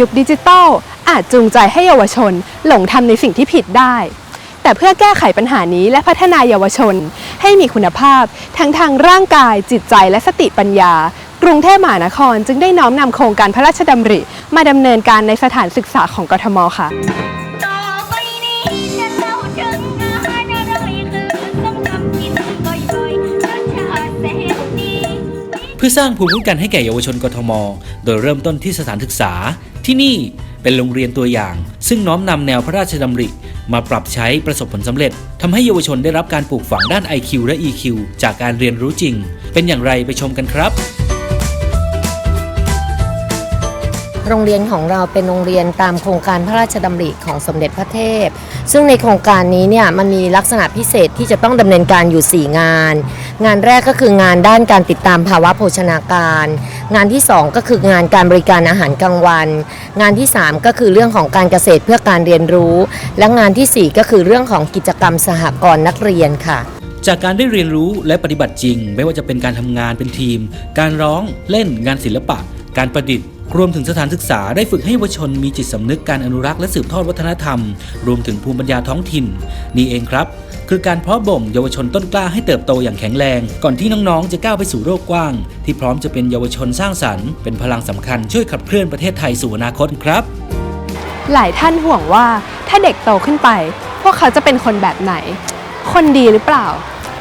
ยุคดิจิทัลอาจจูงใจให้เยาวชน หลงทำในสิ่งที่ผิดได้ แต่เพื่อแก้ไขปัญหานี้และพัฒนาเยาวชน ให้มีคุณภาพ ทั้งทางร่างกาย จิตใจและสติปัญญา กรุงเทพมหานครจึงได้น้อมนำโครงการพระราชดำริ มาดำเนินการในสถานศึกษาของกทมค่ะ พื่อสร้างภูมิคุ้มกันให้แก่เยาวชนกทม โดยเริ่มต้นที่สถานศึกษา ที่นี่เป็นโรงเรียนตัวอย่าง ซึ่งน้อมนำแนวพระราชดำริ มาปรับใช้ประสบผลสำเร็จทำให้เยาวชนได้รับการปลูกฝังด้าน IQ และ EQ จากการเรียนรู้จริง เป็นอย่างไรไปชมกันครับโรงเรียนของเราเป็นโรงเรียนตามโครงการพระราชดำริของสมเด็จพระเทพ ซึ่งในโครงการนี้เนี่ยมันมีลักษณะพิเศษที่จะต้องดำเนินการอยู่ 4 งาน งานแรกก็คืองานด้านการติดตามภาวะโภชนาการ งานที่ 2 ก็คืองานการบริการอาหารกลางวัน งานที่ 3 ก็คือเรื่องของการเกษตรเพื่อการเรียนรู้ และงานทีสี่ 4 ก็คือเรื่องของกิจกรรมสหกรณ์นักเรียนค่ะ จากการได้เรียนรู้และปฏิบัติจริง ไม่ว่าจะเป็นการทำงานเป็นทีม การร้องเล่นงานศิลปะ การประดิษฐ์รวมถึงสถานศึกษาได้ฝึกให้เยาวชนมีจิตสำนึกการอนุรักษ์และสืบทอดวัฒนธรรม รวมถึงภูมิปัญญาท้องถิ่น นี่เองครับ คือการเพาะบ่มเยาวชนต้นกล้าให้เติบโตอย่างแข็งแรง ก่อนที่น้องๆ จะก้าวไปสู่โลกกว้าง ที่พร้อมจะเป็นเยาวชนสร้างสรรค์เป็นพลังสำคัญช่วยขับเคลื่อนประเทศไทยสู่อนาคตครับ หลายท่านห่วงว่าถ้าเด็กโตขึ้นไป พวกเขาจะเป็นคนแบบไหน คนดีหรือเปล่า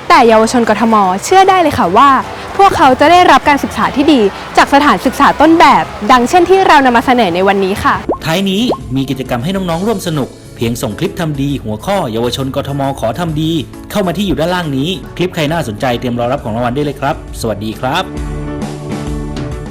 แต่เยาวชนกทม เชื่อได้เลยค่ะว่า พวกเขาจะได้รับการศึกษาที่ดี จากสถานศึกษาต้นแบบ ดังเช่นที่เรานำมาเสนอในวันนี้ค่ะ ท้ายนี้มีกิจกรรมให้น้องๆร่วมสนุก เพียงส่งคลิปทำดีหัวข้อเยาวชนกทมขอทำดี เข้ามาที่อยู่ด้านล่างนี้ คลิปใครน่าสนใจเตรียมรอรับของรางวัลได้เลยครับ สวัสดีครับ